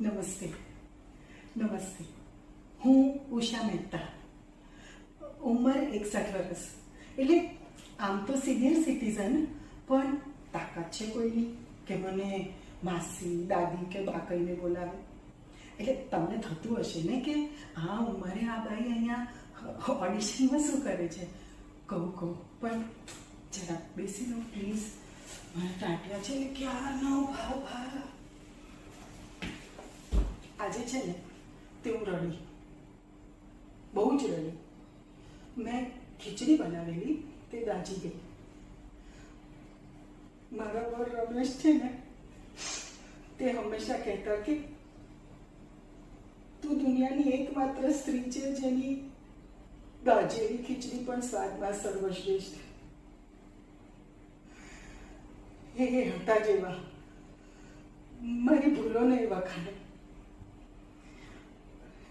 નમસ્તે. નમસ્તે. હું ઉષા મહેતા. ઉંમર એકસઠ વર્ષ એટલે આમ તો સિનિયર સિટીઝન પણ તાકાત છે કોઈની કે મને માસી, દાદી કે બા કહીને બોલાવે? એટલે તમને થતું હશે ને કે આ ઉંમરે આ બાઈ અહીંયા ઓડિશનમાં શું કરે છે? કહું કહું. પણ જરા બેસી લો પ્લીઝ મારા ટાંટિયા છે ને ન ભાવ ભાવ. આજે છે ને, તે હું રડી. બહુ જ રડી. મેં ખીચડી બનાવેલી તે દાજી ગઈ. મારા વર રમેશ છે ને, તે હંમેશા કહેતા કે, તું દુનિયાની એકમાત્ર સ્ત્રી છે જેની દાજેલી ખીચડી પણ સ્વાદમાં સર્વશ્રેષ્ઠ એ હતા જેવા મારી ભૂલોને વખાણે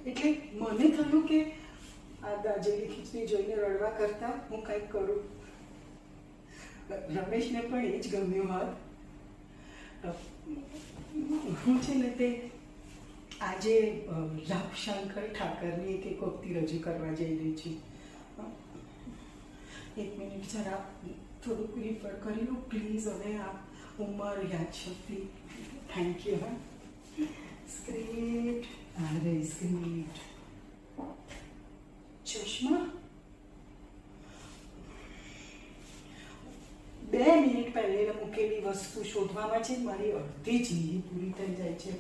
એટલે મને થયું કે આ દાજેલી ખીચડી જોઈને રડવા કરતા હું કંઈક કરું. રમેશને પણ એ જ ગમ્યું હોત. હું છે ને તે આજે અ, ઠાકરની એક કોકતી રજૂ કરવા જઈ રહી છું. એક મિનિટ જરા થોડુંક રિફર કરી લો પ્લીઝ હવે આ ઉંમર યાદશક્તિ થેન્ક યુ હા. સ્ક્રિપ્ટ અરે સ્ક્રિપ્ટ ચશ્મા બે મિનિટ પહેલે મૂકેલી વસ્તુ શોધવામાં છે. મારી અડધી જિંદગી પૂરી થઈ જાય છે.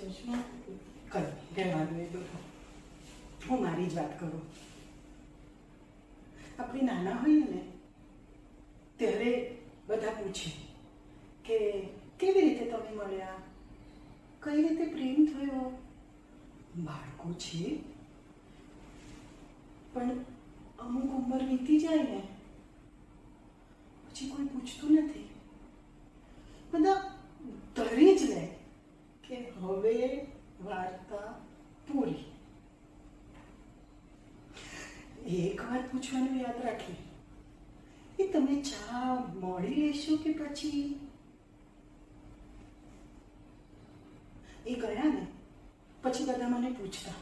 ચશ્મા? કર રહેવાનું એ બધું. હું મારી જ વાત કરું. આપણે નાના હોઈએ ને, ત્યારે બધા પૂછે કે કેવી રીતે તમે મળ્યા? કઈ રીતે પ્રેમ થયો? બાળકો છે. પણ અમુક ઉંમર વીતી જાય ને, પછી કોઈ પૂછતું નથી. બધા ધરી જ લે કે હવે વાર્તા પૂરી. એક વાત પૂછવાનું યાદ રાખી. એ તમે ચા મોડી લેશો કે પછી? એ ગયા ને પછી બધા મને પૂછતા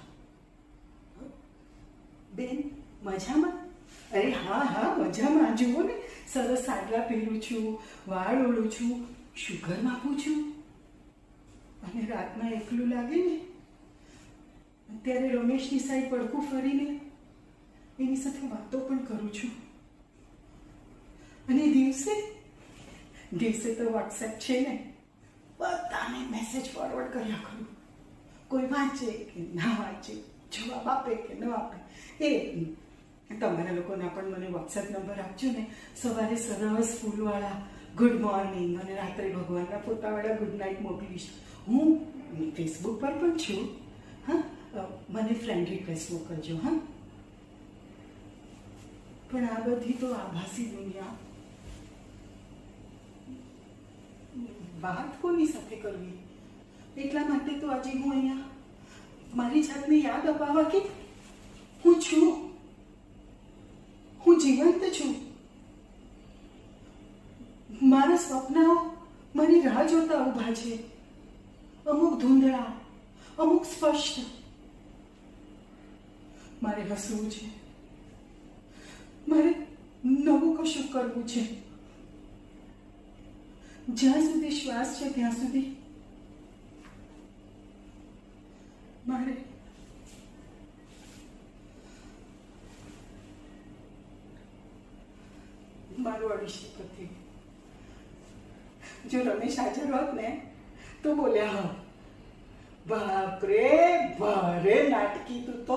બેન, મજામાં? અરે હા હા, મજામાં. જુઓ ને, સરસ સાડલા પહેરું છું, વાળ ઓળું છું શુગર માપું છું અને રાતમાં એકલું લાગે ને અત્યારે રમેશની સાઈડ પડખું ફરીને એની સાથે વાતો પણ કરું છું. અને દિવસે દિવસે તો વોટ્સએપ છે ને, બધાને મેસેજ ફોરવર્ડ કર્યા કરું. કોઈ વાંચે કે ના વાંચે, જવાબ આપે કે ન આપે, એ તમારા લોકોના પણ મને વોટ્સએપ નંબર આપજો ને. સવારે સરસ ફૂલવાળા ગુડ મોર્નિંગ અને રાત્રે ભગવાનના ફોટાવાળા ગુડ નાઇટ મોકલીશ. હું ફેસબુક પર પણ છું. હા મને ફ્રેન્ડ રિક્વેસ્ટ મોકલજો, હા. પણ આ બધી તો આભાસી દુનિયા. વાત કોની સાથે કરવી? એટલા માટે તો આજે હું અહીંયા મારી જાતને યાદ અપાવવા કે હું છું. હું જીવંત છું. મારા સ્વપ્નાઓ મારી રાહ જોતા ઊભા છે. અમુક ધૂંધળા, અમુક સ્પષ્ટ. મારે હસવું છે. મારે નવું કશું કરવું છે. જ્યાં સુધી શ્વાસ છે ત્યાં સુધી મારે. મારું ઓડિશન પરથી જો રમેશ હાજર હોત ને, તો બોલ્યા, હા. બાપ રે ભારે નાટકી તું તો.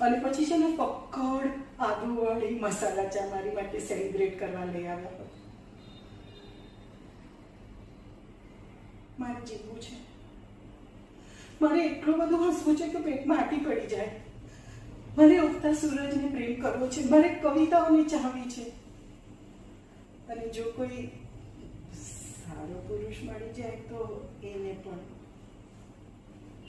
અને પછી છે ને પકડ આદુવાળી મસાલા ચા મારી માટે સેલિબ્રેટ કરવા લઈ આવ્યા. મારે જીવવું છે. મારે એટલું બધું હસવું છે કે પેટમાં આટી પડી જાય. મારે ઉગતા સૂરજને પ્રેમ કરવો છે. મારે કવિતાઓને ચાહવી છે. અને જો કોઈ સારો પુરુષ મળી જાય તો એને પણ